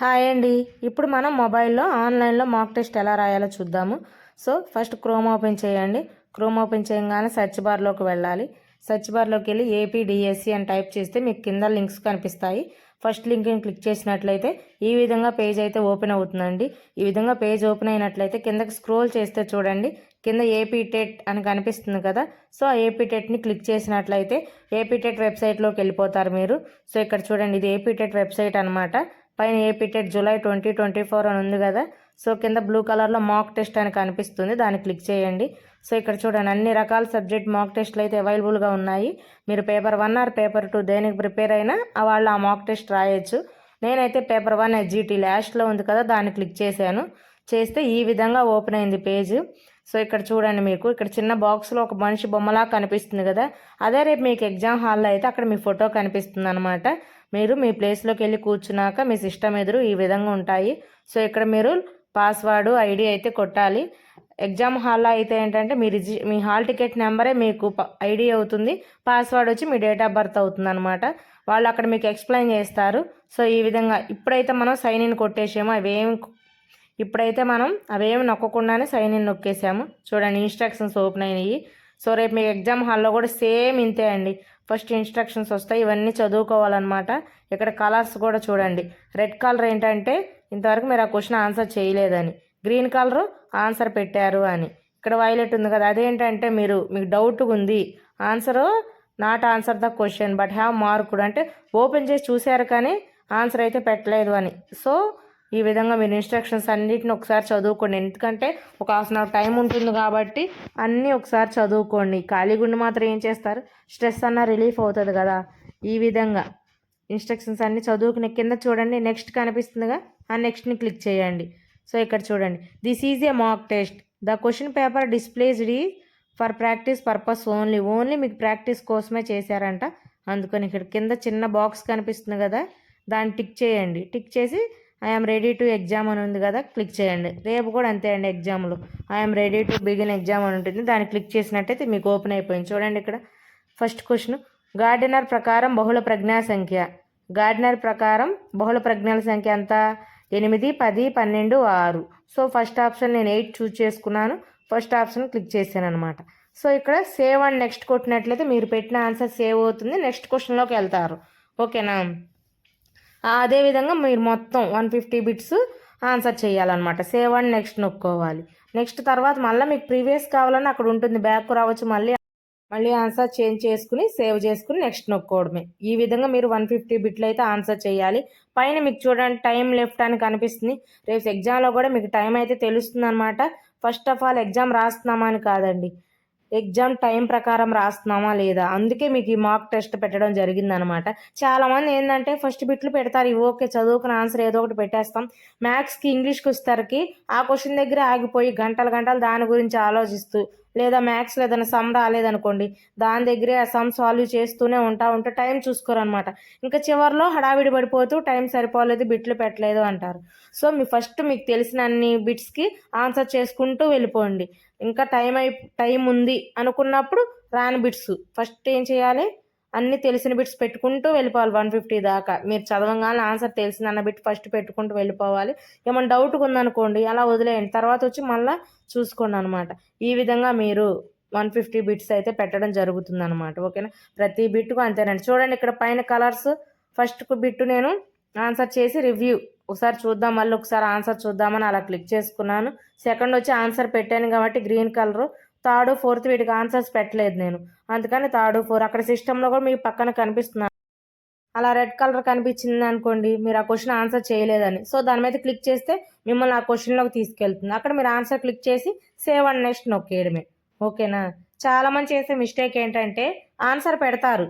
Hi అండి. ఇప్పుడు మనం మొబైల్లో ఆన్లైన్లో మాక్ టెస్ట్ ఎలా రాయాలో చూద్దాము. సో ఫస్ట్ క్రోమ్ ఓపెన్ చేయండి. క్రోమ్ ఓపెన్ చేయగానే సెర్చ్ బార్లోకి వెళ్ళాలి. సెర్చ్ బార్లోకి వెళ్ళి ఏపీడిఎస్సి అని టైప్ చేస్తే మీకు కింద లింక్స్ కనిపిస్తాయి. ఫస్ట్ లింక్ని క్లిక్ చేసినట్లయితే ఈ విధంగా పేజ్ అయితే ఓపెన్ అవుతుందండి. ఈ విధంగా పేజ్ ఓపెన్ అయినట్లయితే కిందకి స్క్రోల్ చేస్తే చూడండి. కింద ఏపీ టెట్ అని కనిపిస్తుంది కదా. సో ఆ ఏపీ టెట్ని క్లిక్ చేసినట్లయితే ఏపీ టెట్ వెబ్సైట్లోకి వెళ్ళిపోతారు మీరు. సో ఇక్కడ చూడండి ఇది ఏపీ టెట్ వెబ్సైట్ అనమాట పైన AP TET July twenty twenty four అని ఉంది కదా సో కింద బ్లూ కలర్లో మాక్ టెస్ట్ అని కనిపిస్తుంది దాన్ని క్లిక్ చేయండి. సో ఇక్కడ చూడండి అన్ని రకాల సబ్జెక్ట్ మాక్ టెస్ట్లు అయితే అవైలబుల్గా ఉన్నాయి. మీరు paper one or paper two దేనికి ప్రిపేర్ అయినా వాళ్ళు ఆ మాక్ టెస్ట్ రాయొచ్చు. నేనైతే పేపర్ వన్ ఎస్జిటి లాస్ట్లో ఉంది కదా దాన్ని క్లిక్ చేశాను. చేస్తే ఈ విధంగా ఓపెన్ అయింది పేజ్. సో ఇక్కడ చూడండి మీకు ఇక్కడ చిన్న బాక్స్లో ఒక మనిషి బొమ్మలా కనిపిస్తుంది కదా. అదే రేపు మీకు ఎగ్జామ్ హాల్లో అయితే అక్కడ మీ ఫోటో కనిపిస్తుంది అనమాట మీరు మీ ప్లేస్లోకి వెళ్ళి కూర్చున్నాక మీ సిస్టమ్ ఎదురు ఈ విధంగా ఉంటాయి. సో ఇక్కడ మీరు పాస్వర్డ్ ఐడి అయితే కొట్టాలి. ఎగ్జామ్ హాల్లో అయితే ఏంటంటే మీ రిజి మీ హాల్ టికెట్ నెంబరే మీకు ఐడి అవుతుంది. పాస్వర్డ్ వచ్చి మీ డేట్ ఆఫ్ బర్త్ అవుతుంది అనమాట వాళ్ళు అక్కడ మీకు ఎక్స్ప్లెయిన్ చేస్తారు. సో ఈ విధంగా ఇప్పుడైతే మనం సైన్ ఇన్ కొట్టేసాము అవేం ఇప్పుడైతే మనం అవేమి నొక్కకుండానే సైన్ ఇన్ నొక్కేసాము. చూడండి ఇన్స్ట్రక్షన్స్ ఓపెన్ అయినాయి. సో రేపు మీకు ఎగ్జామ్ హాల్లో కూడా సేమ్ ఇంతే అండి. ఫస్ట్ ఇన్స్ట్రక్షన్స్ వస్తాయి. ఇవన్నీ చదువుకోవాలన్నమాట. ఇక్కడ కలర్స్ కూడా చూడండి. రెడ్ కలర్ ఏంటంటే ఇంతవరకు మీరు ఆ క్వశ్చన్ ఆన్సర్ చేయలేదని. గ్రీన్ కలర్ ఆన్సర్ పెట్టారు అని. ఇక్కడ వైలెట్ ఉంది కదా అదేంటంటే మీరు మీకు డౌట్ ఉంది. Answer not answer the question but have marked అంటే ఓపెన్ చేసి చూశారు కానీ ఆన్సర్ అయితే పెట్టలేదు అని. సో ఈ విధంగా మీరు ఇన్స్ట్రక్షన్స్ అన్నిటిని ఒకసారి చదువుకోండి. ఎందుకంటే ఒక హాఫ్ అన్ అవర్ టైం ఉంటుంది కాబట్టి అన్నీ ఒకసారి చదువుకోండి. ఖాళీగుండి మాత్రం ఏం చేస్తారు? స్ట్రెస్ అన్న రిలీఫ్ అవుతుంది కదా. ఈ విధంగా ఇన్స్ట్రక్షన్స్ అన్నీ చదువుకునే కింద చూడండి. నెక్స్ట్ కనిపిస్తుందిగా. ఆ నెక్స్ట్ని క్లిక్ చేయండి. సో ఇక్కడ చూడండి. This is a mock test the question paper displaced ఈ for practice purpose only only మీకు ప్రాక్టీస్ కోసమే చేశారంట. అందుకని ఇక్కడ కింద చిన్న బాక్స్ కనిపిస్తుంది కదా. దాన్ని టిక్ చేయండి. టిక్ చేసి ఐఎమ్ రెడీ టు ఎగ్జామ్ అని ఉంది కదా క్లిక్ చేయండి. రేపు కూడా అంతే అండి ఎగ్జామ్లు I'm ready to begin exam అని ఉంటుంది దాన్ని క్లిక్ చేసినట్టయితే మీకు ఓపెన్ అయిపోయింది. చూడండి ఇక్కడ ఫస్ట్ క్వశ్చన్ గార్డెనర్ ప్రకారం బహుళ ప్రజ్ఞా సంఖ్య. గార్డెనర్ ప్రకారం బహుళ ప్రజ్ఞల సంఖ్య ఎంత? ఎనిమిది పది పన్నెండు ఆరు. సో ఫస్ట్ ఆప్షన్ నేను ఎయిట్ చూజ్ చేసుకున్నాను. ఫస్ట్ ఆప్షన్ క్లిక్ చేశాను అనమాట సో ఇక్కడ సేవ్ అండ్ నెక్స్ట్ కొట్టినట్లయితే మీరు పెట్టిన ఆన్సర్ సేవ్ అవుతుంది. నెక్స్ట్ క్వశ్చన్లోకి వెళ్తారు. ఓకేనా అదేవిధంగా మీరు మొత్తం వన్ ఫిఫ్టీ బిట్స్ ఆన్సర్ చేయాలన్నమాట. సేవ్ అండ్ నెక్స్ట్ నొక్కోవాలి. నెక్స్ట్ తర్వాత మళ్ళీ మీకు ప్రీవియస్ కావాలని అక్కడ ఉంటుంది. బ్యాక్ రావచ్చు మళ్ళీ మళ్ళీ ఆన్సర్ చేంజ్ చేసుకుని సేవ్ చేసుకుని నెక్స్ట్ నొక్కోవడమే. ఈ విధంగా మీరు వన్ ఫిఫ్టీ బిట్లు అయితే ఆన్సర్ చేయాలి. పైన మీకు చూడండి టైం లెఫ్ట్ అని కనిపిస్తుంది. రేపు ఎగ్జామ్లో కూడా మీకు టైం అయితే తెలుస్తుంది అనమాట ఫస్ట్ ఆఫ్ ఆల్ ఎగ్జామ్ రాస్తున్నామా అని కాదండి. ఎగ్జామ్ టైం ప్రకారం రాస్తున్నామా లేదా? అందుకే మీకు ఈ మాక్ టెస్ట్ పెట్టడం జరిగిందనమాట. చాలామంది ఏంటంటే ఫస్ట్ బిట్లు పెడతారు. ఇవి ఓకే చదువుకున్న ఆన్సర్ ఏదో ఒకటి పెట్టేస్తాం. మ్యాథ్స్కి ఇంగ్లీష్కి వచ్చేసరికి ఆ క్వశ్చన్ దగ్గర ఆగిపోయి గంటలు గంటలు దాని గురించి ఆలోచిస్తూ లేదా మ్యాథ్స్లో ఏదైనా సమ్ రాలేదనుకోండి దాని దగ్గరే ఆ సమ్ సాల్వ్ చేస్తూనే ఉంటా ఉంటే టైం చూసుకోరనమాట ఇంకా చివరిలో హడావిడి పడిపోతూ టైం సరిపోలేదు బిట్లు పెట్టలేదు అంటారు. సో మీ ఫస్ట్ మీకు తెలిసిన అన్ని బిట్స్కి ఆన్సర్ చేసుకుంటూ వెళ్ళిపోండి. ఇంకా టైం అయి టైం ఉంది అనుకున్నప్పుడు రాని బిట్స్ ఫస్ట్ ఏం చేయాలి? అన్ని తెలిసిన బిట్స్ పెట్టుకుంటూ వెళ్ళిపోవాలి వన్ ఫిఫ్టీ దాకా. మీరు చదవగానే ఆన్సర్ తెలిసింది అన్న బిట్ ఫస్ట్ పెట్టుకుంటూ వెళ్ళిపోవాలి. ఏమైనా డౌట్ ఉందనుకోండి అలా వదిలేయండి. తర్వాత వచ్చి మళ్ళీ చూసుకోండి అనమాట ఈ విధంగా మీరు వన్ ఫిఫ్టీ బిట్స్ అయితే పెట్టడం జరుగుతుంది అనమాట ఓకేనా ప్రతి బిట్కు అంతేనండి. చూడండి ఇక్కడ పైన కలర్స్ ఫస్ట్ బిట్టు నేను ఆన్సర్ చేసి రివ్యూ ఒకసారి చూద్దాం మళ్ళీ ఒకసారి ఆన్సర్ చూద్దామని అలా క్లిక్ చేసుకున్నాను. సెకండ్ వచ్చి ఆన్సర్ పెట్టాను కాబట్టి గ్రీన్ కలరు థర్డ్ ఫోర్త్ వీటికి ఆన్సర్స్ పెట్టలేదు నేను. అందుకని థర్డ్ ఫోర్ అక్కడ సిస్టంలో కూడా మీకు పక్కన కనిపిస్తున్నాను అలా రెడ్ కలర్ కనిపించింది అనుకోండి మీరు ఆ క్వశ్చన్ ఆన్సర్ చేయలేదని. సో దాని మీద క్లిక్ చేస్తే మిమ్మల్ని ఆ క్వశ్చన్లోకి తీసుకెళ్తుంది. అక్కడ మీరు ఆన్సర్ క్లిక్ చేసి సేవ్ అండ్ నెక్స్ట్ నొక్కేయడమే. ఓకేనా? చాలామంది చేసే మిస్టేక్ ఏంటంటే ఆన్సర్ పెడతారు.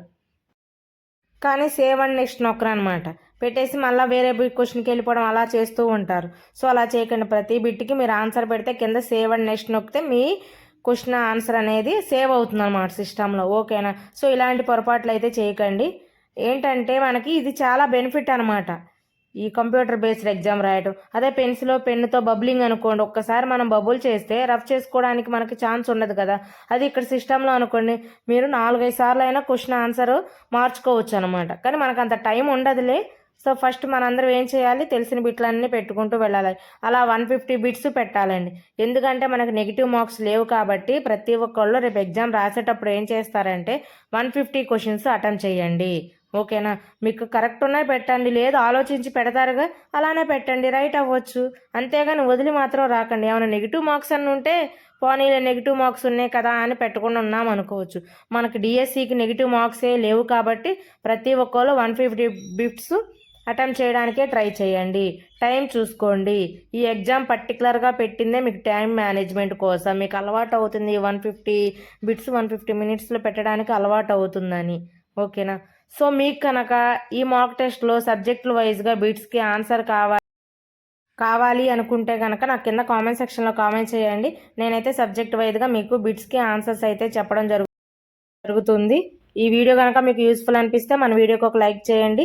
కానీ సేవ్ అండ్ నెక్స్ట్ నొక్కరు అనమాట పెట్టేసి మళ్ళీ వేరే బిట్ క్వశ్చన్కి వెళ్ళిపోవడం అలా చేస్తూ ఉంటారు. సో అలా చేయకండి. ప్రతి బిట్కి మీరు ఆన్సర్ పెడితే కింద సేవ్ అండ్ నెక్స్ట్ నొక్కితే మీ క్వశ్చన్ ఆన్సర్ అనేది సేవ్ అవుతుంది అనమాట సిస్టంలో. ఓకేనా? సో ఇలాంటి పొరపాట్లు అయితే చేయకండి. ఏంటంటే మనకి ఇది చాలా బెనిఫిట్ అనమాట ఈ కంప్యూటర్ బేస్డ్ ఎగ్జామ్ రాయటం. అదే పెన్సిల్ పెన్నుతో బబ్లింగ్ అనుకోండి. ఒక్కసారి మనం బబుల్ చేస్తే రఫ్ చేసుకోవడానికి మనకి ఛాన్స్ ఉండదు కదా. అది ఇక్కడ సిస్టంలో అనుకోండి మీరు నాలుగైదు సార్లు అయినా క్వశ్చన్ ఆన్సర్ మార్చుకోవచ్చు అనమాట కానీ మనకు అంత టైం ఉండదులే. సో ఫస్ట్ మనందరం ఏం చేయాలి? తెలిసిన బిట్లన్నీ పెట్టుకుంటూ వెళ్ళాలి. అలా వన్ ఫిఫ్టీ బిట్స్ పెట్టాలండి. ఎందుకంటే మనకు నెగిటివ్ మార్క్స్ లేవు కాబట్టి ప్రతి ఒక్కళ్ళు రేపు ఎగ్జామ్ రాసేటప్పుడు ఏం చేస్తారంటే వన్ ఫిఫ్టీ క్వశ్చన్స్ అటెంప్ట్ చేయండి. ఓకేనా? మీకు కరెక్ట్ ఉన్నాయి పెట్టండి. లేదు ఆలోచించి పెడతారుగా అలానే పెట్టండి. రైట్ అవ్వచ్చు. అంతేగాని వదిలి మాత్రం రాకండి. ఏమైనా నెగిటివ్ మార్క్స్ అన్నీ ఉంటే పోనీలే నెగిటివ్ మార్క్స్ ఉన్నాయి కదా అని పెట్టకుండా ఉన్నాం అనుకోవచ్చు. మనకి డిఎస్సికి నెగిటివ్ మార్క్సే లేవు కాబట్టి ప్రతి ఒక్కళ్ళు వన్ ఫిఫ్టీ బిట్స్ అటెంప్ట్ చేయడానికే ట్రై చేయండి. టైం చూసుకోండి. ఈ ఎగ్జామ్ పర్టికులర్గా పెట్టిందే మీకు టైం మేనేజ్మెంట్ కోసం. మీకు అలవాటు అవుతుంది one fifty bits one fifty మినిట్స్లో పెట్టడానికి అలవాటు అవుతుందని. ఓకేనా? సో మీకు కనుక ఈ మాక్ టెస్ట్లో సబ్జెక్టుల వైజ్గా బిట్స్కి ఆన్సర్ కావాలి కావాలి అనుకుంటే కనుక నాకు కింద కామెంట్ సెక్షన్లో కామెంట్ చేయండి. నేనైతే సబ్జెక్ట్ వైజ్గా మీకు బిట్స్కి ఆన్సర్స్ అయితే చెప్పడం జరుగు జరుగుతుంది. ఈ వీడియో కనుక మీకు యూస్ఫుల్ అనిపిస్తే మన వీడియోకి ఒక లైక్ చేయండి.